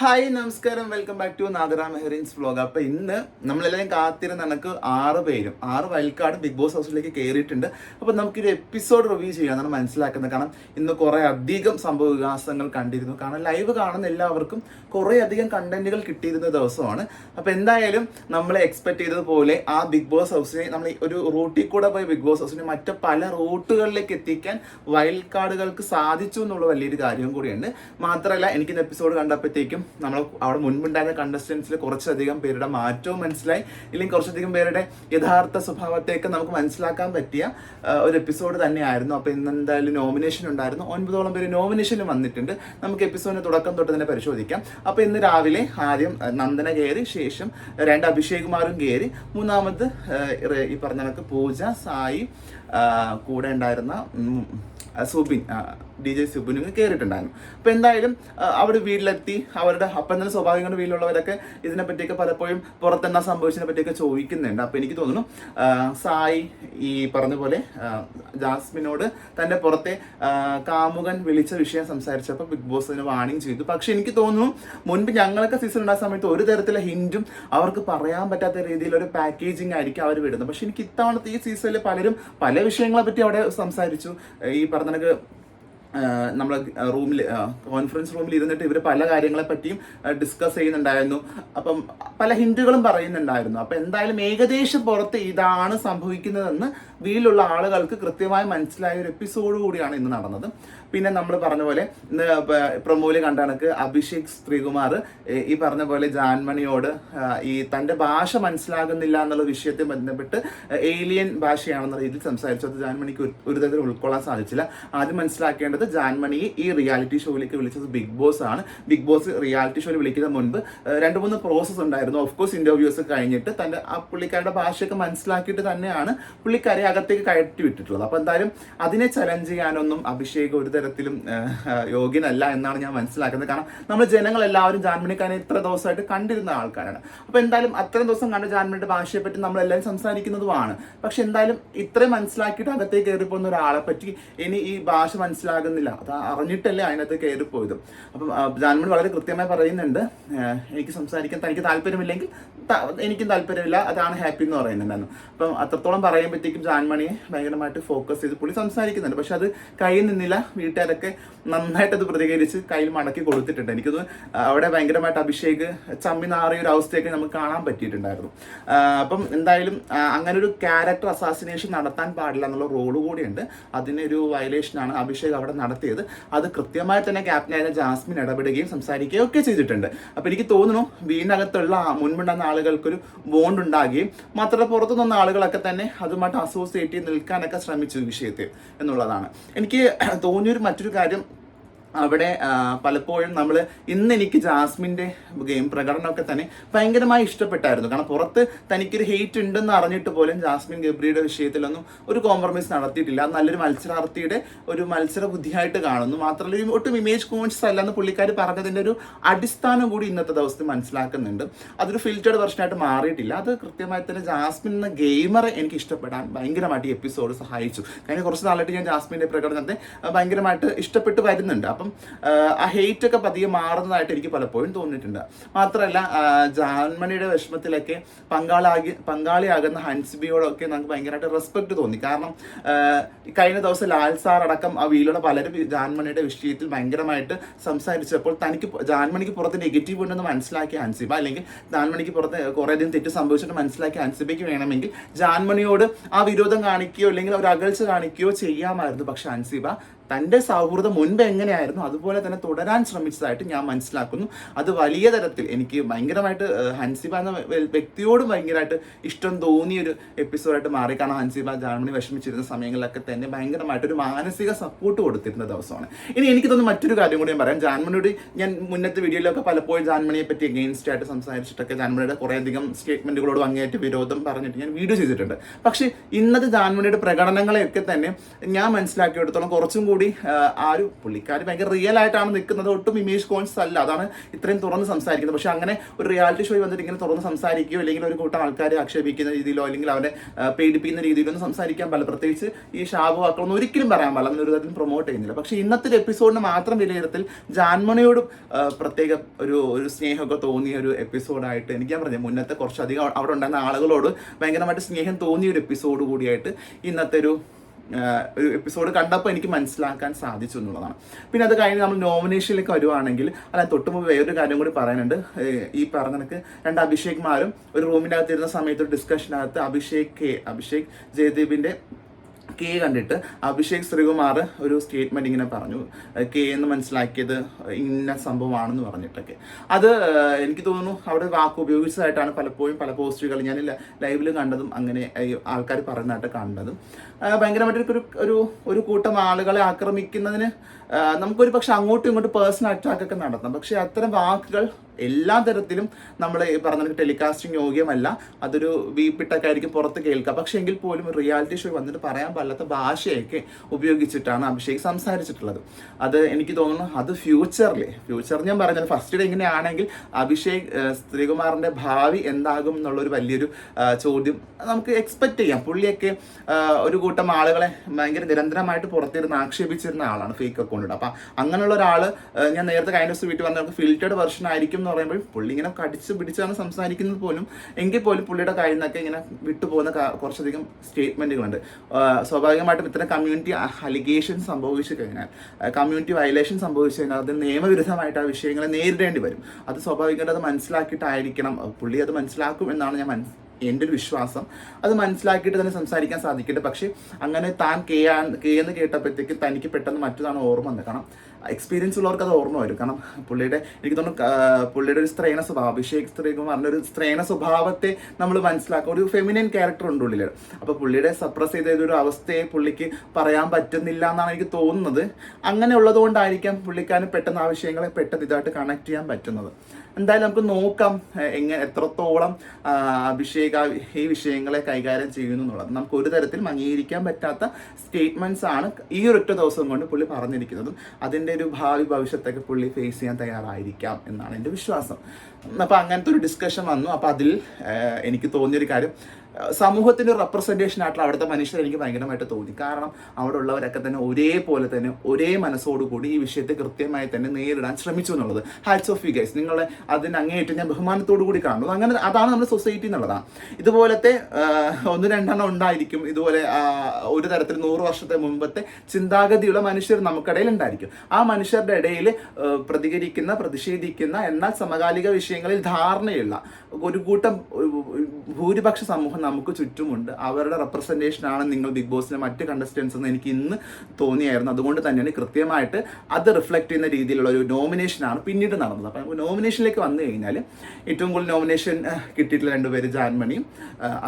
Hi നമസ്കാരം. Welcome back to Nadara Mehrin's vlog അപ്പൊ ഇന്ന് നമ്മളെല്ലാം കാത്തിരുന്ന കണക്ക് ആറ് പേരും ആറ് വയൽക്കാട് ബിഗ് ബോസ് ഹൗസിലേക്ക് കയറിയിട്ടുണ്ട് അപ്പൊ നമുക്കൊരു എപ്പിസോഡ് റിവ്യൂ ചെയ്യാന്നാണ് മനസ്സിലാക്കുന്നത്. കാരണം ഇന്ന് കുറെ അധികം സംഭവ വികാസങ്ങൾ കണ്ടിരുന്നു. കാരണം ലൈവ് കാണുന്ന എല്ലാവർക്കും കുറെ അധികം കണ്ടന്റുകൾ കിട്ടിയിരുന്ന ദിവസമാണ്. അപ്പൊ എന്തായാലും നമ്മൾ എക്സ്പെക്ട് ചെയ്തതുപോലെ ആ ബിഗ് ബോസ് ഹൗസിനെ നമ്മൾ ഒരു റൂട്ടിൽ കൂടെ പോയി ബിഗ് ബോസ് ഹൗസിനെ മറ്റ് പല റൂട്ടുകളിലേക്ക് എത്തിക്കാൻ വൈൽഡ് കാർഡുകൾക്ക് സാധിച്ചു എന്നുള്ള വലിയൊരു കാര്യം കൂടിയുണ്ട്. മാത്രമല്ല എനിക്ക് ഇന്ന് എപ്പിസോഡ് കണ്ടപ്പോഴത്തേക്കും നമ്മൾ അവിടെ മുൻപുണ്ടായിരുന്ന കണ്ടസ്റ്റൻസിൽ കുറച്ചധികം പേരുടെ മാറ്റവും മനസ്സിലായി. ഇല്ലെങ്കിൽ കുറച്ചധികം പേരുടെ യഥാർത്ഥ സ്വഭാവത്തെയൊക്കെ നമുക്ക് മനസ്സിലാക്കാൻ പറ്റിയ ഒരു എപ്പിസോഡ് തന്നെയായിരുന്നു. അപ്പോൾ ഇന്ന് എന്തായാലും നോമിനേഷൻ ഉണ്ടായിരുന്നു. ഒൻപതോളം പേര് നോമിനേഷനും വന്നിട്ടുണ്ട്. നമുക്ക് എപ്പിസോഡിന് തുടക്കം തൊട്ട് തന്നെ പരിശോധിക്കാം. അപ്പോൾ ഇന്ന് രാവിലെ ആദ്യം നന്ദന കയറി ശേഷം രണ്ട് അഭിഷേക് കുമാറും കയറി മൂന്നാമത് ഈ പറഞ്ഞ കണക്ക് പൂജ സായി കൂടെ ഉണ്ടായിരുന്ന സുബിൻ ഡി ജെ സുബിനും കയറിയിട്ടുണ്ടായിരുന്നു അപ്പോൾ എന്തായാലും അവർ വീട്ടിലെത്തി അവരുടെ അപ്പം തന്നെ സ്വാഭാവികമായിട്ട് വീട്ടിലുള്ളവരൊക്കെ ഇതിനെ പറ്റിയൊക്കെ പലപ്പോഴും പുറത്തെന്നാ സംഭവിച്ചതിനെ പറ്റിയൊക്കെ ചോദിക്കുന്നുണ്ട്. അപ്പോൾ എനിക്ക് തോന്നുന്നു സായി ഈ പറഞ്ഞ പോലെ ജാസ്മിനോട് തന്റെ പുറത്തെ കാമുകൻ വിളിച്ച വിഷയം സംസാരിച്ചപ്പോൾ ബിഗ് ബോസ് അതിന് വാണിംഗ് ചെയ്തു. പക്ഷെ എനിക്ക് തോന്നുന്നു മുൻപ് ഞങ്ങളൊക്കെ സീസൺ ഉണ്ടായ സമയത്ത് ഒരു തരത്തിലെ ഹിന്റും അവർക്ക് പറയാൻ പറ്റാത്ത രീതിയിൽ ഒരു പാക്കേജിങ് ആയിരിക്കും അവർ വിടുന്നത്. പക്ഷെ എനിക്ക് ഇത്തവണത്തെ ഈ സീസണിൽ പലരും പല വിഷയങ്ങളെ പറ്റി അവിടെ സംസാരിച്ചു. ഈ പറഞ്ഞ കണക്ക് നമ്മൾ റൂമിൽ കോൺഫറൻസ് റൂമിൽ ഇരുന്നിട്ട് ഇവർ പല കാര്യങ്ങളെ പറ്റിയും ഡിസ്കസ് ചെയ്യുന്നുണ്ടായിരുന്നു. അപ്പം പല ഹിന്റുകളും പറയുന്നുണ്ടായിരുന്നു. അപ്പം എന്തായാലും ഏകദേശം പുറത്ത് ഇതാണ് സംഭവിക്കുന്നതെന്ന് വീട്ടിലുള്ള ആളുകൾക്ക് കൃത്യമായി മനസ്സിലായ ഒരു എപ്പിസോഡ് കൂടിയാണ് ഇന്ന് നടന്നത്. പിന്നെ നമ്മൾ പറഞ്ഞ പോലെ ഇന്ന് പ്രൊമോയിൽ കണ്ട കണക്ക് അഭിഷേക് ശ്രീകുമാർ ഈ പറഞ്ഞ പോലെ ജാൻമണിയോട് ഈ തന്റെ ഭാഷ മനസ്സിലാകുന്നില്ല എന്നുള്ള വിഷയത്തെ ബന്ധപ്പെട്ട് ഏലിയൻ ഭാഷയാണെന്ന രീതിയിൽ സംസാരിച്ചത് ജാൻമണിക്ക് ഒരു തരത്തിൽ ഉൾക്കൊള്ളാൻ സാധിച്ചില്ല. ആദ്യം മനസ്സിലാക്കേണ്ടത് ജാൻമണിയെ ഈ റിയാലിറ്റി ഷോയിലേക്ക് വിളിച്ചത് ബിഗ് ബോസ് ആണ്. ബിഗ് ബോസ് റിയാലിറ്റി ഷോയിൽ വിളിക്കുന്ന മുൻപ് രണ്ട് മൂന്ന് പ്രോസസ്സ് ഉണ്ടായിരുന്നു. ഓഫ് കോഴ്സ് ഇന്റർവ്യൂസ് കഴിഞ്ഞിട്ട് തന്റെ ആ പുള്ളിക്കാരുടെ ഭാഷയൊക്കെ മനസ്സിലാക്കിയിട്ട് തന്നെയാണ് പുള്ളിക്കാരെ അകത്തേക്ക് കയറ്റി വിട്ടിട്ടുള്ളത്. അപ്പോൾ എന്തായാലും അതിനെ ചലഞ്ച് ചെയ്യാനൊന്നും അഭിഷേക് ഒരു തരത്തിലും യോഗ്യനല്ല എന്നാണ് ഞാൻ മനസ്സിലാക്കുന്നത്. കാരണം നമ്മൾ ജനങ്ങൾ എല്ലാവരും ജാൻമണിക്കാരെ ഇത്ര ദിവസമായിട്ട് കണ്ടിരുന്ന ആൾക്കാരാണ്. അപ്പോൾ എന്തായാലും അത്രയും ദിവസം കണ്ട ജാൻമണിയുടെ ഭാഷയെ പറ്റി നമ്മളെല്ലാവരും സംസാരിക്കുന്നതുമാണ് പക്ഷെ എന്തായാലും ഇത്രയും മനസ്സിലാക്കിയിട്ട് അകത്തേക്ക് കയറി പോകുന്ന ഒരാളെ പറ്റി ഇനി ഈ ഭാഷ മനസ്സിലാകുന്നില്ല അത് അറിഞ്ഞിട്ടല്ലേ അതിനകത്ത് കയറിപ്പോയത് അപ്പം ആ, ജാൻമണി വളരെ കൃത്യമായി പറയുന്നുണ്ട്. എനിക്ക് സംസാരിക്കാൻ തനിക്ക് താല്പര്യമില്ലെങ്കിൽ എനിക്കും താല്പര്യമില്ല. അതാണ് ഹാപ്പി എന്ന് പറയുന്നുണ്ടായിരുന്നു. അപ്പം അത്രത്തോളം പറയുമ്പോഴത്തേക്കും ജാൻമണിയെ ഭയങ്കരമായിട്ട് ഫോക്കസ് ചെയ്ത് പുള്ളി സംസാരിക്കുന്നുണ്ട്. പക്ഷെ അത് കയ്യിൽ നിന്നില്ല. വീട്ടുകാരൊക്കെ നന്നായിട്ട് അത് പ്രതികരിച്ച് കയ്യിൽ മടക്കി കൊടുത്തിട്ടുണ്ട്. എനിക്കത് അവിടെ ഭയങ്കരമായിട്ട് അഭിഷേക് ചമ്മി നാറിയ ഒരു അവസ്ഥയൊക്കെ നമുക്ക് കാണാൻ പറ്റിയിട്ടുണ്ടായിരുന്നു. അപ്പം എന്തായാലും അങ്ങനെ ഒരു ക്യാരക്ടർ അസാസിനേഷൻ നടത്താൻ പാടില്ല എന്നുള്ള റോൾ കൂടിയുണ്ട്. അതിനൊരു വയലേഷനാണ് അഭിഷേക് അവിടെ നടത്തിയത്. അത് കൃത്യമായി തന്നെ ക്യാപ്റ്റനായ ജാസ്മിൻ ഇടപെടുകയും സംസാരിക്കുകയും ഒക്കെ ചെയ്തിട്ടുണ്ട്. അപ്പോൾ എനിക്ക് തോന്നുന്നു വീടിനകത്തുള്ള മുൻപുണ്ടെന്ന ആളുകൾക്കൊരു ബോണ്ട് ഉണ്ടാകുകയും മാത്രമല്ല പുറത്തു നിന്ന ആളുകളൊക്കെ തന്നെ അതുമായിട്ട് അസോസിയേറ്റ് ചെയ്ത് നിൽക്കാനൊക്കെ ശ്രമിച്ചു വിഷയത്തിൽ എന്നുള്ളതാണ്. എനിക്ക് തോന്നിയൊരു മറ്റൊരു കാര്യം അവിടെ പലപ്പോഴും നമ്മൾ ഇന്ന് എനിക്ക് ജാസ്മിന്റെ ഗെയിം പ്രകടനമൊക്കെ തന്നെ ഭയങ്കരമായി ഇഷ്ടപ്പെട്ടായിരുന്നു. കാരണം പുറത്ത് തനിക്കൊരു ഹെയ്റ്റ് ഉണ്ടെന്ന് അറിഞ്ഞിട്ട് പോലും ജാസ്മിൻ ഗബ്രിയുടെ വിഷയത്തിലൊന്നും ഒരു കോംപ്രമൈസ് നടത്തിയിട്ടില്ല. അത് നല്ലൊരു മത്സരാർത്ഥിയുടെ ഒരു മത്സര ബുദ്ധിയായിട്ട് കാണുന്നു. മാത്രമല്ല ഒട്ടും ഇമേജ് കോൺഷ്യസ് അല്ലെന്ന് പുള്ളിക്കാർ പറഞ്ഞതിന്റെ ഒരു അടിസ്ഥാനം കൂടി ഇന്നത്തെ ദിവസത്തിൽ മനസ്സിലാക്കുന്നുണ്ട്. അതൊരു ഫിൽറ്റേഡ് വെർഷനായിട്ട് മാറിയിട്ടില്ല. അത് കൃത്യമായി തന്നെ ജാസ്മിൻ എന്ന ഗെയിമറെ എനിക്ക് ഇഷ്ടപ്പെടാൻ ഭയങ്കരമായിട്ട് എപ്പിസോഡ് സഹായിച്ചു. കഴിഞ്ഞ കുറച്ച് നാളായിട്ട് ഞാൻ ജാസ്മിന്റെ പ്രകടനത്തെ ഭയങ്കരമായിട്ട് ഇഷ്ടപ്പെട്ട് വരുന്നുണ്ട്. അപ്പം ആ, ഹെയ്റ്റ് ഒക്കെ പതിയെ മാറുന്നതായിട്ട് എനിക്ക് പലപ്പോഴും തോന്നിയിട്ടുണ്ട്. മാത്രമല്ല ജാൻമണിയുടെ വിഷമത്തിലൊക്കെ പങ്കാളാകി പങ്കാളിയാകുന്ന ഹൻസ്ബിയോടൊക്കെ നമുക്ക് ഭയങ്കരമായിട്ട് റെസ്പെക്ട് തോന്നി. കാരണം കഴിഞ്ഞ ദിവസം ലാൽ സാർ അടക്കം ആ വീലുള്ള പലരും ജാൻമണിയുടെ വിഷയത്തിൽ ഭയങ്കരമായിട്ട് സംസാരിച്ചപ്പോൾ തനിക്ക് ജാൻമണിക്ക് പുറത്ത് നെഗറ്റീവ് ഉണ്ടെന്ന് മനസ്സിലാക്കിയ ഹൻസിബ അല്ലെങ്കിൽ ജാൻമണിക്ക് പുറത്ത് കുറേ അധികം തെറ്റ് സംഭവിച്ചിട്ട് മനസ്സിലാക്കിയ ഹൻസിബയ്ക്ക് വേണമെങ്കിൽ ജാൻമണിയോട് ആ വിരോധം കാണിക്കുകയോ അല്ലെങ്കിൽ ഒരു അകൽച്ച കാണിക്കുകയോ ചെയ്യാമായിരുന്നു. പക്ഷെ ഹൻസിബ തന്റെ സൗഹൃദം മുൻപ് എങ്ങനെയായിരുന്നു അതുപോലെ തന്നെ തുടരാൻ ശ്രമിച്ചതായിട്ട് ഞാൻ മനസ്സിലാക്കുന്നു. അത് വലിയ തരത്തിൽ എനിക്ക് ഭയങ്കരമായിട്ട് ഹൻസിബ എന്ന വ്യക്തിയോടും ഭയങ്കരമായിട്ട് ഇഷ്ടം തോന്നിയൊരു എപ്പിസോഡായിട്ട് മാറി. കാരണം ഹൻസിബ ജർമ്മനി വിഷമിച്ചിരുന്ന സമയങ്ങളിലൊക്കെ തന്നെ ഭയങ്കരമായിട്ടൊരു മാനസിക സപ്പോർട്ട് കൊടുത്തിരുന്ന ദിവസമാണ്. ഇനി എനിക്ക് തോന്നുന്നു മറ്റൊരു കാര്യം കൂടി ഞാൻ പറയാം. ജാൻമണിയോട് ഞാൻ മുന്നത്തെ വീഡിയോയിലൊക്കെ പലപ്പോഴും ജാൻമണിയെ പറ്റി അഗെയിൻസ്റ്റ് ആയിട്ട് സംസാരിച്ചിട്ടൊക്കെ ജാൻമണിയുടെ കുറേയധികം സ്റ്റേറ്റ്മെന്റുകളോട് അങ്ങേയറ്റ് വിരോധം പറഞ്ഞിട്ട് ഞാൻ വീഡിയോ ചെയ്തിട്ടുണ്ട്. പക്ഷേ ഇന്നത്തെ ജാൻമണിയുടെ പ്രകടനങ്ങളെയൊക്കെ തന്നെ ഞാൻ മനസ്സിലാക്കിയെടുത്തോളം കുറച്ചും കൂടി കൂടി ആ, ഒരു പുള്ളിക്കാരി ഭയങ്കര റിയൽ ആയിട്ടാണ് നിൽക്കുന്നത്. ഒട്ടും ഇമേജ് കോൺസ് അല്ല. അതാണ് ഇത്രയും തുറന്ന് സംസാരിക്കുന്നത്. പക്ഷെ അങ്ങനെ ഒരു റിയാലിറ്റി ഷോയിൽ വന്നിട്ട് ഇങ്ങനെ തുറന്ന് സംസാരിക്കുകയോ അല്ലെങ്കിൽ ഒരു കൂട്ടം ആൾക്കാരെ ആക്ഷേപിക്കുന്ന രീതിയിലോ അല്ലെങ്കിൽ അവരെ പേടിപ്പിക്കുന്ന രീതിയിലോ ഒന്നും സംസാരിക്കാൻ പാടില്ല. പ്രത്യേകിച്ച് ഈ ഷാബു വാക്കളൊന്നും ഒരിക്കലും പറയാൻ പാടില്ല. ഒരു തരത്തിലും പ്രൊമോട്ട് ചെയ്യുന്നില്ല. പക്ഷെ ഇന്നത്തെ ഒരു എപ്പിസോഡിന് മാത്രം വിലയിരുത്തൽ ജാൻമണിയോടും പ്രത്യേക ഒരു ഒരു സ്നേഹമൊക്കെ തോന്നിയ ഒരു എപ്പിസോഡായിട്ട് എനിക്ക് ഞാൻ പറഞ്ഞു മുന്നത്തെ കുറച്ചധികം അവിടെ ഉണ്ടായിരുന്ന ആളുകളോട് ഭയങ്കരമായിട്ട് സ്നേഹം തോന്നിയ ഒരു എപ്പിസോഡ് കൂടിയായിട്ട് ഇന്നത്തെ ഒരു ഒരു എപ്പിസോഡ് കണ്ടപ്പോൾ എനിക്ക് മനസ്സിലാക്കാൻ സാധിച്ചു എന്നുള്ളതാണ്. പിന്നെ അത് കഴിഞ്ഞ് നമ്മൾ നോമിനേഷനിലേക്ക് വരുവാണെങ്കിൽ അല്ല തൊട്ട് മുമ്പ് വേറൊരു കാര്യം കൂടി പറയാനുണ്ട്. ഈ പറഞ്ഞ നിനക്ക് രണ്ട് അഭിഷേക്മാരും ഒരു ഇരുന്ന സമയത്ത് ഒരു ഡിസ്കഷനകത്ത് അഭിഷേക് കെ അഭിഷേക് ജയദീപിന്റെ കെ കണ്ടിട്ട് അഭിഷേക് ശ്രീകുമാർ ഒരു സ്റ്റേറ്റ്മെന്റ് ഇങ്ങനെ പറഞ്ഞു. കെ എന്ന് മനസ്സിലാക്കിയത് ഇന്ന സംഭവമാണെന്ന് പറഞ്ഞിട്ടൊക്കെ. അത് എനിക്ക് തോന്നുന്നു അവിടെ വാക്ക് ഉപയോഗിച്ചതായിട്ടാണ് പലപ്പോഴും പല പോസ്റ്റുകൾ ഞാൻ ലൈവിൽ കണ്ടതും അങ്ങനെ ആൾക്കാർ പറയുന്നതായിട്ട് കണ്ടതും. ഭയങ്കരമായിട്ട് ഒരു ഒരു കൂട്ടം ആളുകളെ ആക്രമിക്കുന്നതിന് നമുക്കൊരു പക്ഷെ അങ്ങോട്ടും ഇങ്ങോട്ടും പേഴ്സണൽ അറ്റാക്ക് ഒക്കെ നടത്താം. പക്ഷെ അത്തരം വാക്കുകൾ എല്ലാ തരത്തിലും നമ്മൾ ഈ പറഞ്ഞ ടെലികാസ്റ്റിംഗ് യോഗ്യമല്ല. അതൊരു വീപ്പിട്ടൊക്കെ ആയിരിക്കും പുറത്ത് കേൾക്കുക പക്ഷെ എങ്കിൽ പോലും റിയാലിറ്റി ഷോ വന്നിട്ട് പറയാൻ പറ്റാത്ത ഭാഷയൊക്കെ ഉപയോഗിച്ചിട്ടാണ് അഭിഷേക് സംസാരിച്ചിട്ടുള്ളത്. അത് എനിക്ക് തോന്നുന്നു അത് ഫ്യൂച്ചറിൽ ഫ്യൂച്ചർ ഞാൻ പറഞ്ഞത് ഫസ്റ്റ് ഡേ ഇങ്ങനെയാണെങ്കിൽ അഭിഷേക് ശ്രീകുമാറിന്റെ ഭാവി എന്താകും എന്നുള്ളൊരു വലിയൊരു ചോദ്യം നമുക്ക് എക്സ്പെക്ട് ചെയ്യാം. പുള്ളിയൊക്കെ ഒരു കൂട്ടം ആളുകളെ ഭയങ്കര നിരന്തരമായിട്ട് പുറത്തിരുന്ന് ആക്ഷേപിച്ചിരുന്ന ആളാണ് ഫേക്ക് അക്കൗണ്ട് അപ്പം അങ്ങനെയുള്ള ഒരാൾ ഞാൻ നേരത്തെ കഴിഞ്ഞ വീട്ടിൽ വന്ന ഫിൽറ്റേഡ് വെർഷൻ ആയിരിക്കും എന്ന് പറയുമ്പോൾ പുള്ളി ഇങ്ങനെ കടിച്ച് പിടിച്ചാണ് സംസാരിക്കുന്നത് പോലും എങ്കിൽ പോലും പുള്ളിയുടെ കയ്യിൽ നിന്നൊക്കെ ഇങ്ങനെ വിട്ടുപോകുന്ന കുറച്ചധികം സ്റ്റേറ്റ്മെന്റുകളുണ്ട് സ്വാഭാവികമായിട്ടും ഇത്തരം കമ്മ്യൂണിറ്റി അലിഗേഷൻ സംഭവിച്ചു കഴിഞ്ഞാൽ കമ്മ്യൂണിറ്റി വയലേഷൻ സംഭവിച്ചു കഴിഞ്ഞാൽ അത് നിയമവിരുദ്ധമായിട്ട് ആ വിഷയങ്ങളെ നേരിടേണ്ടി വരും. അത് സ്വാഭാവികമായിട്ട് അത് മനസ്സിലാക്കിയിട്ടായിരിക്കണം. പുള്ളി അത് മനസ്സിലാക്കും എന്നാണ് ഞാൻ മനസ്സിലാക്കുന്നത് എന്റെ ഒരു വിശ്വാസം. അത് മനസ്സിലാക്കിയിട്ട് തന്നെ സംസാരിക്കാൻ സാധിക്കട്ടെ. പക്ഷേ അങ്ങനെ താൻ കേയാൻ എന്ന് കേട്ടപ്പോഴത്തേക്ക് തനിക്ക് പെട്ടെന്ന് മറ്റതാണ് ഓർമ്മ വന്നത്. കാരണം എക്സ്പീരിയൻസ് ഉള്ളവർക്ക് അത് ഓർമ്മ വരും. കാരണം പുള്ളിയുടെ എനിക്ക് തോന്നുന്നു പുള്ളിയുടെ ഒരു സ്ത്രേണ സ്വഭാവം അഭിഷേക് ശ്രീകുമാറിന്റെ ഒരു സ്ത്രേണ സ്വഭാവത്തെ നമ്മൾ മനസ്സിലാക്കുക ഒരു ഫെമിനിൻ ക്യാരക്ടർ ഉണ്ട് ഉള്ളിൽ അപ്പോൾ പുള്ളിയുടെ സപ്രസ് ചെയ്ത ഒരു അവസ്ഥയെ പുള്ളിക്ക് പറയാൻ പറ്റുന്നില്ല എന്നാണ് എനിക്ക് തോന്നുന്നത്. അങ്ങനെ ഉള്ളതുകൊണ്ടായിരിക്കാം പുള്ളിക്കാരന് പെട്ടെന്ന് ആ വിഷയങ്ങളെ പെട്ടെന്ന് ഇതായിട്ട് കണക്ട് ചെയ്യാൻ പറ്റുന്നത്. എന്തായാലും നമുക്ക് നോക്കാം എങ്ങനെ എത്രത്തോളം അഭിഷേക ഈ വിഷയങ്ങളെ കൈകാര്യം ചെയ്യുന്നു എന്നുള്ളത്. നമുക്ക് ഒരു തരത്തിൽ അംഗീകരിക്കാൻ പറ്റാത്ത സ്റ്റേറ്റ്മെന്റ്സ് ആണ് ഈ ഒരൊറ്റ ദിവസം കൊണ്ട് പുള്ളി പറഞ്ഞിരിക്കുന്നതും. അതിന്റെ ഒരു ഭാവി ഭവിഷ്യത്തൊക്കെ പുള്ളി ഫേസ് ചെയ്യാൻ തയ്യാറായിരിക്കാം എന്നാണ് എന്റെ വിശ്വാസം. അപ്പോൾ അങ്ങനത്തെ ഒരു ഡിസ്കഷൻ വന്നു. അപ്പോൾ അതിൽ എനിക്ക് തോന്നിയൊരു കാര്യം സമൂഹത്തിന്റെ റെപ്രസെന്റേഷൻ ആയിട്ടുള്ള അവിടുത്തെ മനുഷ്യർ എനിക്ക് ഭയങ്കരമായിട്ട് തോന്നി. കാരണം അവിടെ ഉള്ളവരൊക്കെ തന്നെ ഒരേപോലെ തന്നെ ഒരേ മനസ്സോടുകൂടി ഈ വിഷയത്തെ കൃത്യമായി തന്നെ നേരിടാൻ ശ്രമിച്ചു എന്നുള്ളത്. ഹാറ്റ്സ് ഓഫ് യു ഗൈസ് നിങ്ങളെ അതിന് അങ്ങേയറ്റം ഞാൻ ബഹുമാനത്തോടു കൂടി കാണുന്നു. അങ്ങനെ അതാണ് നമ്മുടെ സൊസൈറ്റി എന്നുള്ളതാണ് ഇതുപോലത്തെ ഒന്ന് രണ്ടെണ്ണം ഉണ്ടായിരിക്കും. ഇതുപോലെ ഒരു തരത്തിൽ നൂറ് വർഷത്തെ മുമ്പത്തെ ചിന്താഗതിയുള്ള മനുഷ്യർ നമുക്കിടയിൽ ഉണ്ടായിരിക്കും. ആ മനുഷ്യരുടെ ഇടയിൽ പ്രതികരിക്കുന്ന പ്രതിഷേധിക്കുന്ന എന്നാൽ സമകാലിക വിഷയങ്ങളിൽ ധാരണയുള്ള ഒരു കൂട്ടം ഭൂരിപക്ഷ സമൂഹം നമുക്ക് ചുറ്റുമുണ്ട്. അവരുടെ റെപ്രസെന്റേഷൻ ആണ് നിങ്ങൾ ബിഗ് ബോസിലെ മറ്റ് കണ്ടസ്റ്റൻസ് എന്ന് എനിക്ക് ഇന്ന് തോന്നിയായിരുന്നു. അതുകൊണ്ട് തന്നെയാണ് കൃത്യമായിട്ട് അത് റിഫ്ലക്റ്റ് ചെയ്യുന്ന രീതിയിലുള്ള ഒരു നോമിനേഷനാണ് പിന്നീട് നടന്നത്. അപ്പം നോമിനേഷനിലേക്ക് വന്നു കഴിഞ്ഞാൽ ഏറ്റവും കൂടുതൽ നോമിനേഷൻ കിട്ടിയിട്ടുള്ള രണ്ടുപേര് ജാൻമണിയും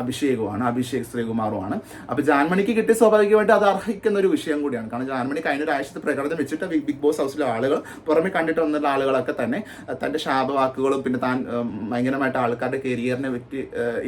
അഭിഷേകുമാണ്. അഭിഷേക് ശ്രീകുമാറുമാണ്. അപ്പോൾ ജാൻമണിക്ക് കിട്ടിയ സ്വാഭാവികമായിട്ട് അത് അർഹിക്കുന്ന ഒരു വിഷയം കൂടിയാണ്. കാരണം ജാൻമണി കഴിഞ്ഞ ഒരാഴ്ചത്തെ പ്രകടനം വെച്ചിട്ട് ബിഗ് ബോസ് ഹൗസിലെ ആളുകൾ പുറമെ കണ്ടിട്ട് വന്നിട്ടുള്ള ആളുകളൊക്കെ തന്നെ തന്റെ ശാപവാക്കുകളും പിന്നെ താൻ ഭയങ്കരമായിട്ട് ആൾക്കാരുടെ കരിയറിനെ പറ്റി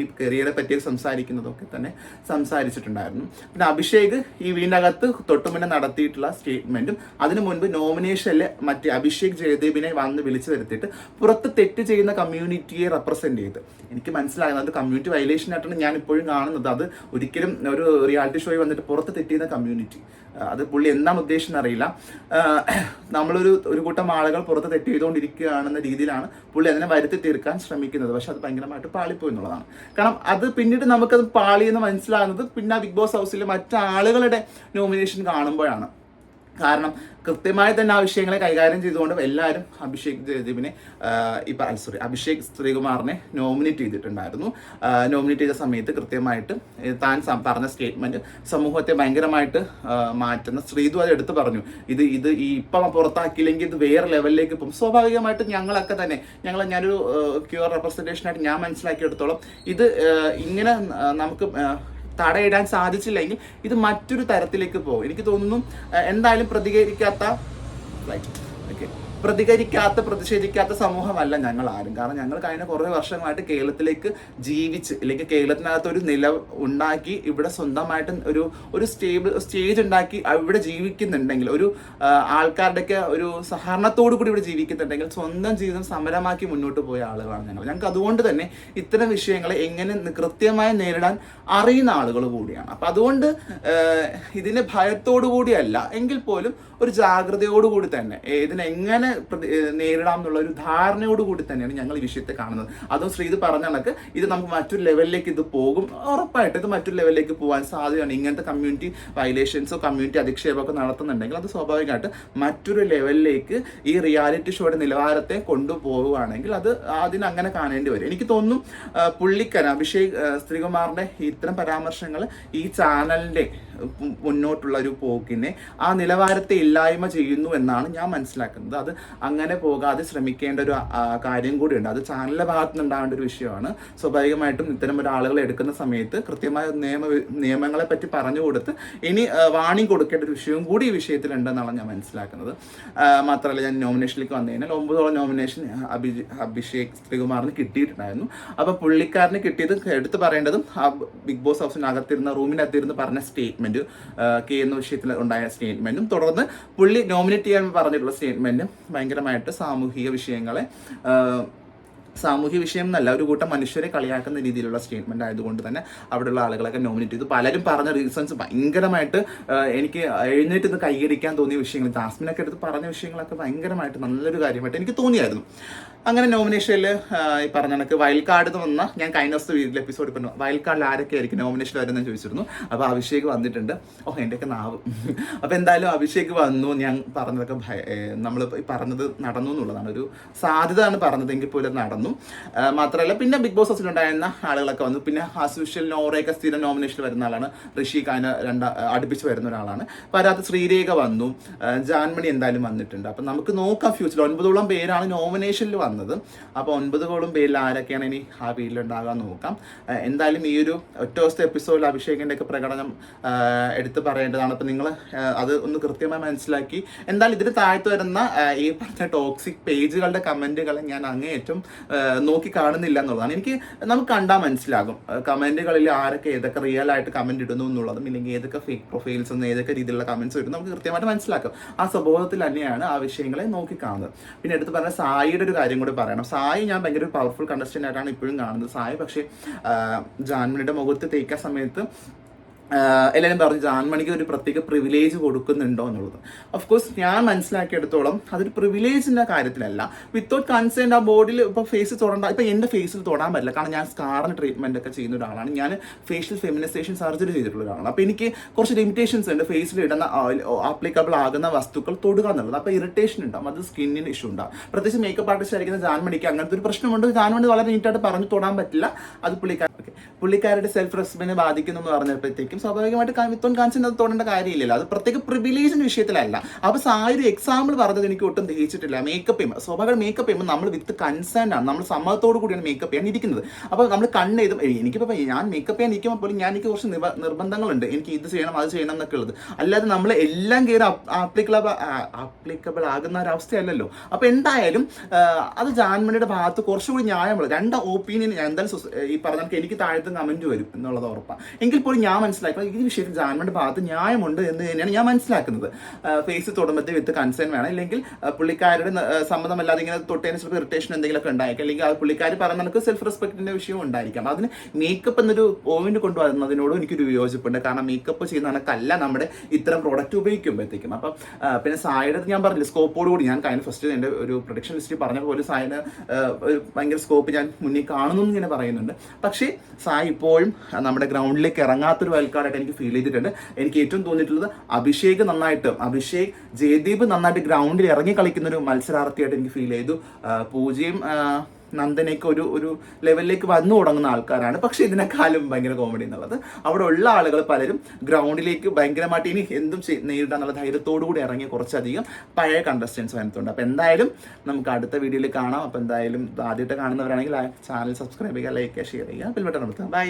ഈ കരിയറെ പറ്റി സംസാരിക്കുന്നതൊക്കെ തന്നെ സംസാരിച്ചിട്ടുണ്ടായിരുന്നു. പിന്നെ അഭിഷേക് ഈ വീടിനകത്ത് തൊട്ടുമുന്നെ നടത്തിയിട്ടുള്ള സ്റ്റേറ്റ്മെന്റും അതിനു മുൻപ് നോമിനേഷനിൽ മറ്റേ അഭിഷേക് ജയദേവിനെ വന്ന് വിളിച്ചു വരുത്തിയിട്ട് പുറത്ത് തെറ്റ് ചെയ്യുന്ന കമ്മ്യൂണിറ്റിയെ റെപ്രസെന്റ് ചെയ്ത്. എനിക്ക് മനസ്സിലാകുന്നത് കമ്മ്യൂണിറ്റി വയലേഷൻ ആയിട്ടാണ് ഞാൻ ഇപ്പോഴും കാണുന്നത്. അത് ഒരിക്കലും ഒരു റിയാലിറ്റി ഷോയിൽ വന്നിട്ട് പുറത്ത് തെറ്റ് ചെയ്യുന്ന കമ്മ്യൂണിറ്റി. അത് പുള്ളി എന്താണ് ഉദ്ദേശിച്ചെന്ന് അറിയില്ല. നമ്മളൊരു ഒരു കൂട്ടം ആളുകൾ പുറത്ത് തെറ്റ് ചെയ്തുകൊണ്ടിരിക്കുകയാണെന്ന രീതിയിലാണ് പുള്ളി അതിനെ വരുത്തി തീർക്കാൻ ശ്രമിക്കുന്നത്. പക്ഷെ അത് ഭയങ്കരമായിട്ട് പാളിപ്പോയി എന്നുള്ളതാണ്. കാരണം അത് പിന്നീട് നമുക്കത് പാളിയെന്ന് മനസ്സിലാകുന്നത് പിന്നെ ബിഗ് ബോസ് ഹൗസിലെ മറ്റാളുകളുടെ നോമിനേഷൻ കാണുമ്പോഴാണ്. കാരണം കൃത്യമായി തന്നെ ആ വിഷയങ്ങളെ കൈകാര്യം ചെയ്തുകൊണ്ട് എല്ലാവരും അഭിഷേക് ജയദീപിനെ ഇപ്പം സോറി അഭിഷേക് ശ്രീകുമാറിനെ നോമിനേറ്റ് ചെയ്തിട്ടുണ്ടായിരുന്നു. നോമിനേറ്റ് ചെയ്ത സമയത്ത് കൃത്യമായിട്ട് താൻ പറഞ്ഞ സ്റ്റേറ്റ്മെന്റ് സമൂഹത്തെ ഭയങ്കരമായിട്ട് മാറ്റുന്ന ശ്രീതു അത് എടുത്തു പറഞ്ഞു. ഇത് ഇത് ഈ ഇപ്പം പുറത്താക്കിയില്ലെങ്കിൽ ഇത് വേറെ ലെവലിലേക്ക് പോകും. സ്വാഭാവികമായിട്ടും ഞങ്ങളൊക്കെ തന്നെ ഞങ്ങൾ ഞാനൊരു ക്യൂർ റെപ്രസെന്റേഷനായിട്ട് ഞാൻ മനസ്സിലാക്കിയെടുത്തോളം ഇത് ഇങ്ങനെ നമുക്ക് തടയിടാൻ സാധിച്ചില്ലെങ്കിൽ ഇത് മറ്റൊരു തരത്തിലേക്ക് പോകും. എനിക്ക് തോന്നുന്നു എന്തായാലും പ്രതികരിക്കാത്ത ഓക്കെ പ്രതികരിക്കാത്ത പ്രതിഷേധിക്കാത്ത സമൂഹമല്ല ഞങ്ങൾ ആരും. കാരണം ഞങ്ങൾ കഴിഞ്ഞ കുറേ വർഷങ്ങളായിട്ട് കേരളത്തിലേക്ക് ജീവിച്ച് അല്ലെങ്കിൽ കേരളത്തിനകത്ത് ഒരു നില ഉണ്ടാക്കി ഇവിടെ സ്വന്തമായിട്ട് ഒരു ഒരു സ്റ്റേബിൾ സ്റ്റേജ് ഉണ്ടാക്കി ഇവിടെ ജീവിക്കുന്നുണ്ടെങ്കിൽ ഒരു ആൾക്കാരുടെയൊക്കെ ഒരു സഹകരണത്തോടു കൂടി ഇവിടെ ജീവിക്കുന്നുണ്ടെങ്കിൽ സ്വന്തം ജീവിതം സമരമാക്കി മുന്നോട്ട് പോയ ആളുകളാണ് ഞങ്ങൾ. ഞങ്ങൾക്ക് അതുകൊണ്ട് തന്നെ ഇത്തരം വിഷയങ്ങളെ എങ്ങനെ കൃത്യമായി നേരിടാൻ അറിയുന്ന ആളുകൾ കൂടിയാണ്. അപ്പൊ അതുകൊണ്ട് ഇതിനെ ഭയത്തോടു കൂടിയല്ല എങ്കിൽ പോലും ഒരു ജാഗ്രതയോടുകൂടി തന്നെ ഇതിനെങ്ങനെ നേരിടാം എന്നുള്ള ഒരു ധാരണയോടുകൂടി തന്നെയാണ് ഞങ്ങൾ ഈ വിഷയത്തെ കാണുന്നത്. അതും ശ്രീത് പറഞ്ഞ കണക്ക് ഇത് നമുക്ക് മറ്റൊരു ലെവലിലേക്ക് ഇത് പോകും. ഉറപ്പായിട്ട് ഇത് മറ്റൊരു ലെവലിലേക്ക് പോകാൻ സാധ്യതയാണ്. ഇങ്ങനത്തെ കമ്മ്യൂണിറ്റി വയലേഷൻസോ കമ്മ്യൂണിറ്റി അധിക്ഷേപമൊക്കെ നടത്തുന്നുണ്ടെങ്കിൽ അത് സ്വാഭാവികമായിട്ട് മറ്റൊരു ലെവലിലേക്ക് ഈ റിയാലിറ്റി ഷോയുടെ നിലവാരത്തെ കൊണ്ടുപോവുകയാണെങ്കിൽ അത് അതിന് അങ്ങനെ കാണേണ്ടി വരും. എനിക്ക് തോന്നുന്നു പുള്ളിക്കൻ അഭിഷേക് ശ്രീകുമാറിന്റെ ഇത്തരം പരാമർശങ്ങൾ ഈ ചാനലിന്റെ മുന്നോട്ടുള്ള ഒരു പോക്കിനെ ആ നിലവാരത്തെ ഇല്ലായ്മ ചെയ്യുന്നു എന്നാണ് ഞാൻ മനസ്സിലാക്കുന്നത്. അത് അങ്ങനെ പോകാതെ ശ്രമിക്കേണ്ട ഒരു കാര്യം കൂടിയുണ്ട്. അത് ചാനലിന്റെ ഭാഗത്ത് ഉണ്ടാകേണ്ട ഒരു വിഷയമാണ്. സ്വാഭാവികമായിട്ടും ഇത്തരം ആളുകളെ എടുക്കുന്ന സമയത്ത് കൃത്യമായ നിയമ നിയമങ്ങളെ പറ്റി പറഞ്ഞു കൊടുത്ത് ഇനി വാണിംഗ് കൊടുക്കേണ്ട ഒരു വിഷയവും കൂടി ഈ വിഷയത്തിലുണ്ടെന്നാണ് ഞാൻ മനസ്സിലാക്കുന്നത്. മാത്രമല്ല ഞാൻ നോമിനേഷനിലേക്ക് വന്നു കഴിഞ്ഞാൽ ഒമ്പതോളം നോമിനേഷൻ അഭി അഭിഷേക് ശ്രീകുമാറിന് കിട്ടിയിട്ടുണ്ടായിരുന്നു. അപ്പോൾ പുള്ളിക്കാരന് കിട്ടിയത് എടുത്തു പറയേണ്ടതും ആ ബിഗ് ബോസ് ഹൗസിനകത്തിരുന്ന റൂമിനകത്തിരുന്ന് പറഞ്ഞ സ്റ്റേറ്റ്മെന്റ് കെ എന്ന വിഷയത്തിൽ ഉണ്ടായ സ്റ്റേറ്റ്മെന്റും തുടർന്ന് പുള്ളി നോമിനേറ്റ് ചെയ്യാൻ പറഞ്ഞിട്ടുള്ള സ്റ്റേറ്റ്മെന്റും ഭയങ്കരമായിട്ട് സാമൂഹിക വിഷയങ്ങളെ സാമൂഹ്യ വിഷയം എന്നല്ല ഒരു കൂട്ടം മനുഷ്യരെ കളിയാക്കുന്ന രീതിയിലുള്ള സ്റ്റേറ്റ്മെന്റ് ആയതുകൊണ്ട് തന്നെ അവിടെയുള്ള ആളുകളൊക്കെ നോമിനേറ്റ് ചെയ്തു. പലരും പറഞ്ഞ റീസൺസ് ഭയങ്കരമായിട്ട് എനിക്ക് എഴുന്നേറ്റ് നിന്ന് കൈകരിക്കാൻ തോന്നിയ വിഷയങ്ങൾ ജാസ്മിനൊക്കെ എടുത്ത് പറഞ്ഞ വിഷയങ്ങളൊക്കെ ഭയങ്കരമായിട്ട് നല്ലൊരു കാര്യമായിട്ട് എനിക്ക് തോന്നിയായിരുന്നു. അങ്ങനെ നോമിനേഷനിൽ ഈ പറഞ്ഞ കണക്ക് വയൽക്കാട് കാർഡ് വന്ന ഞാൻ കഴിഞ്ഞ ദിവസത്തെ വീട്ടിൽ എപ്പിസോഡ് പറഞ്ഞു വയൽക്കാടിൽ ആരൊക്കെ ആയിരിക്കും നോമിനേഷൻ വരുന്നത് ചോദിച്ചിരുന്നു. അപ്പോൾ അഭിഷേക് വന്നിട്ടുണ്ട്. ഓ എന്റെയൊക്കെ നാവ്. അപ്പോൾ എന്തായാലും അഭിഷേക് വന്നു. ഞാൻ പറഞ്ഞതൊക്കെ നമ്മൾ പറഞ്ഞത് നടന്നു എന്നുള്ളതാണ്. ഒരു സാധ്യത ആണ് പറഞ്ഞതെങ്കിൽ പോലും നടന്നു. ആ, മാത്രമല്ല പിന്നെ ബിഗ് ബോസ് ഹൗസിൽ ഉണ്ടായിരുന്ന ആളുകളൊക്കെ വന്നു. പിന്നെ ഹാസ്യൂഷ്യൽ നോറയൊക്കെ സ്ഥിരം നോമിനേഷൻ വരുന്ന ആളാണ്. ഋഷി കാന രണ്ട അടുപ്പിച്ച് വരുന്ന ഒരാളാണ്. പരാതി ശ്രീരേഖ വന്നു. ജാൻമണി എന്തായാലും വന്നിട്ടുണ്ട്. അപ്പം നമുക്ക് നോക്കാം ഫ്യൂച്ചർ ഒൻപതോളം പേരാണ് നോമിനേഷനിൽ വന്നത്. അപ്പോൾ ഒൻപതോളം പേരിൽ ആരൊക്കെയാണ് ഇനി ആ വീട്ടിലുണ്ടാകാൻ നോക്കാം. എന്തായാലും ഈ ഒരു ഒറ്റ ദിവസത്തെ എപ്പിസോഡിൽ അഭിഷേകിന്റെ ഒക്കെ പ്രകടനം എടുത്തു പറയേണ്ടതാണ്. അപ്പം നിങ്ങൾ അത് ഒന്ന് കൃത്യമായി മനസ്സിലാക്കി. എന്തായാലും ഇതിന് താഴ്ത്തു വരുന്ന ഈ പറഞ്ഞ ടോക്സിക് പേജുകളുടെ കമന്റുകളെ ഞാൻ അങ്ങേയറ്റം നോക്കി കാണുന്നില്ല എന്നുള്ളതാണ്. എനിക്ക് നമുക്ക് കണ്ടാൽ മനസ്സിലാകും. കമന്റുകളിൽ ആരൊക്കെ ഏതൊക്കെ റിയൽ ആയിട്ട് കമന്റ് ഇടുന്നു എന്നുള്ളതും ഇല്ലെങ്കിൽ ഏതൊക്കെ ഫേക്ക് പ്രൊഫൈൽസ് എന്ന് ഏതൊക്കെ രീതിയിലുള്ള കമന്റ്സ് വരുന്നു നമുക്ക് കൃത്യമായിട്ട് മനസ്സിലാക്കും. ആ സ്വബോധത്തിൽ തന്നെയാണ് ആ വിഷയങ്ങളെ നോക്കി കാണുന്നത്. പിന്നെ എടുത്ത് പറഞ്ഞ സായിയുടെ ഒരു കാര്യം കൂടി പറയണം. സായി ഞാൻ ഭയങ്കര പവർഫുൾ കണ്ടസ്റ്റന്റ് ആയിട്ടാണ് ഇപ്പോഴും കാണുന്നത്. സായി പക്ഷേ ജാൻമിനിയുടെ മുഖത്ത് തേക്കാൻ സമയത്ത് എല്ലാവരും പറഞ്ഞു ജാൻമണിക്ക് ഒരു പ്രത്യേക പ്രിവിലേജ് കൊടുക്കുന്നുണ്ടോ എന്നുള്ളത്. ഓഫ് കോഴ്സ് ഞാൻ മനസ്സിലാക്കിയെടുത്തോളം അതൊരു പ്രിവിലേജിന്റെ കാര്യത്തിലല്ല. വിത്തൗട്ട് കൺസേൺ ആ ബോഡിയിൽ ഇപ്പോൾ ഫേസ് തൊടണ്ട ഇപ്പോൾ എന്റെ ഫേസിൽ തൊടാൻ പറ്റില്ല. കാരണം ഞാൻ സ്കാറിന് ട്രീറ്റ്മെന്റ് ഒക്കെ ചെയ്യുന്ന ഒരാളാണ്. ഞാൻ ഫേഷ്യൽ ഫെമിനൈസേഷൻ സർജറി ചെയ്തിട്ടുള്ള ഒരാളാണ്. അപ്പോൾ എനിക്ക് കുറച്ച് ലിമിറ്റേഷൻസ് ഉണ്ട് ഫേസിൽ ഇടുന്ന ആപ്ലിക്കബിൾ ആകുന്ന വസ്തുക്കൾ തൊടുക എന്നുള്ളത്. അപ്പോൾ ഇറിറ്റേഷൻ ഉണ്ടാവും. അത് സ്കിന്നിന് ഇഷ്യൂ ഉണ്ടാവും. പ്രത്യേകിച്ച് മേക്കപ്പ് ആർട്ടിസ്റ്റ് ആയിരിക്കുന്ന ജാൻമണിക്ക് അങ്ങനത്തെ ഒരു പ്രശ്നമുണ്ട്. ജാൻമണി വളരെ നീറ്റായിട്ട് പറഞ്ഞു തൊടാൻ പറ്റില്ല. അത് പുള്ളിക്കാർ ഓക്കെ പുള്ളിക്കാരുടെ സെൽഫ് റെസ്പെക്റ്റിനെ ബാധിക്കുന്നു എന്ന് പറഞ്ഞപ്പോഴത്തേക്കും സ്വാഭാവികമായിട്ട് വിത്തോൺ കാണിച്ചിട്ട് അത് തോന്നേണ്ട കാര്യമില്ലല്ലോ. അത് പ്രത്യേക പ്രിവിലേജിന്റെ വിഷയത്തിലല്ല. അപ്പൊ ആ ഒരു എക്സാമ്പിൾ പറഞ്ഞത് എനിക്ക് ഒട്ടും ദഹിച്ചിട്ടില്ല. മേക്കപ്പ് ചെയ്യുമ്പോൾ സ്വാഭാവിക മേക്കപ്പ് ചെയ്യുമ്പോൾ നമ്മൾ വിത്ത് കൺസേൺ ആണ്. നമ്മൾ സമ്മതത്തോടു കൂടിയാണ് മേക്കപ്പ് ചെയ്യാൻ ഇരിക്കുന്നത്. അപ്പോൾ നമ്മൾ കണ്ണ് എഴുതും. എനിക്കിപ്പോൾ ഞാൻ മേക്കപ്പ് ചെയ്യാൻ ഇരിക്കുമ്പോൾ പോലും ഞാൻ എനിക്ക് കുറച്ച് നിർബന്ധങ്ങളുണ്ട്. എനിക്ക് ഇത് ചെയ്യണം അത് ചെയ്യണം എന്നൊക്കെ ഉള്ളത്. അല്ലാതെ നമ്മൾ എല്ലാം കയറി ആപ്ലിക്കബിൾ ആപ്ലിക്കബിൾ ആകുന്ന ഒരു അവസ്ഥയല്ലല്ലോ അപ്പോൾ എന്തായാലും അത് ജാൻമണിയുടെ ഭാഗത്ത് കുറച്ചുകൂടി ന്യായമുള്ള രണ്ട് ഒപ്പീനിയൻ എന്തായാലും ഈ പറഞ്ഞ എനിക്ക് താഴത്ത് കമന്റ് വരും എന്നുള്ളത് ഉറപ്പാണ്. എങ്കിൽ പോലും ഞാൻ മനസ്സിലാക്കുന്നത് ഈ വിഷയത്തിൽ ജാൻമണിയുടെ ഭാഗത്ത് ന്യായമുണ്ട് എന്ന് തന്നെയാണ് ഞാൻ മനസ്സിലാക്കുന്നത്. ഫേസ് തൊടുമ്പത്തിൽ വിത്ത് കൺസേൺ വേണം. അല്ലെങ്കിൽ ആ, പുള്ളിക്കാരുടെ സമ്മതമല്ലാതെ ഇങ്ങനെ തൊട്ടതിന് ചിലപ്പോൾ ഇറിറ്റേഷൻ എന്തെങ്കിലുമൊക്കെ ഉണ്ടായിരിക്കും അല്ലെങ്കിൽ ആ പുള്ളിക്കാർ പറയുന്ന നമുക്ക് സെൽഫ് റെസ്പെക്റ്റിന്റെ വിഷയം ഉണ്ടായിരിക്കാം അതിന് മേക്കപ്പ് എന്നൊരു പോയിന്റ് കൊണ്ടുവരുന്നതിനോടും എനിക്കൊരു വിയോജിപ്പുണ്ട് കാരണം മേക്കപ്പ് ചെയ്യുന്ന കണക്കല്ല നമ്മുടെ ഇത്തരം പ്രോഡക്റ്റ് ഉപയോഗിക്കുമ്പോഴത്തേക്കും. അപ്പം പിന്നെ സായുടെ ഞാൻ പറഞ്ഞില്ല സ്കോപ്പോട് കൂടി ഞാൻ കഴിഞ്ഞ ഫസ്റ്റ് എന്റെ ഒരു പ്രൊഡക്ഷൻ ലിസ്റ്റ് പറഞ്ഞ പോലെ സായിന് ഭയങ്കര സ്കോപ്പ് ഞാൻ മുന്നിൽ കാണുന്നു എന്ന് ഇങ്ങനെ പറയുന്നുണ്ട്. പക്ഷേ സായി ഇപ്പോഴും നമ്മുടെ ഗ്രൗണ്ടിലേക്ക് ഇറങ്ങാത്തൊരു വയൽക്കാരായിട്ട് എനിക്ക് ഫീൽ ചെയ്തിട്ടുണ്ട്. എനിക്ക് ഏറ്റവും തോന്നിയിട്ടുള്ളത് അഭിഷേക് നന്നായിട്ട് അഭിഷേക് ജയദീപ് നന്നായിട്ട് ഗ്രൗണ്ടിൽ ഇറങ്ങി കളിക്കുന്ന ഒരു മത്സരാർത്ഥിയായിട്ട് എനിക്ക് ഫീൽ ചെയ്തു. പൂജയും നന്ദനയൊക്കെ ഒരു ഒരു ലെവലിലേക്ക് വന്നു തുടങ്ങുന്ന ആൾക്കാരാണ്. പക്ഷെ ഇതിനെക്കാളും ഭയങ്കര കോമഡി എന്നുള്ളത് അവിടെ ഉള്ള ആളുകൾ പലരും ഗ്രൗണ്ടിലേക്ക് ഭയങ്കരമായിട്ട് ഇനി എന്തും നേരിടാന്നുള്ള ധൈര്യത്തോടു കൂടി ഇറങ്ങിയ കുറച്ചധികം പഴയ കണ്ടസ്റ്റൻസ് വരുന്നുണ്ട് അപ്പോൾ എന്തായാലും നമുക്ക് അടുത്ത വീഡിയോയിൽ കാണാം. അപ്പോൾ എന്തായാലും ആദ്യമായിട്ട് കാണുന്നവരാണെങ്കിൽ ചാനൽ സബ്സ്ക്രൈബ് ചെയ്യുക ലൈക്ക് ചെയ്യുക ഷെയർ ചെയ്യുക. ബിൽ ബട്ടൺ കൊടുക്കുക ബൈ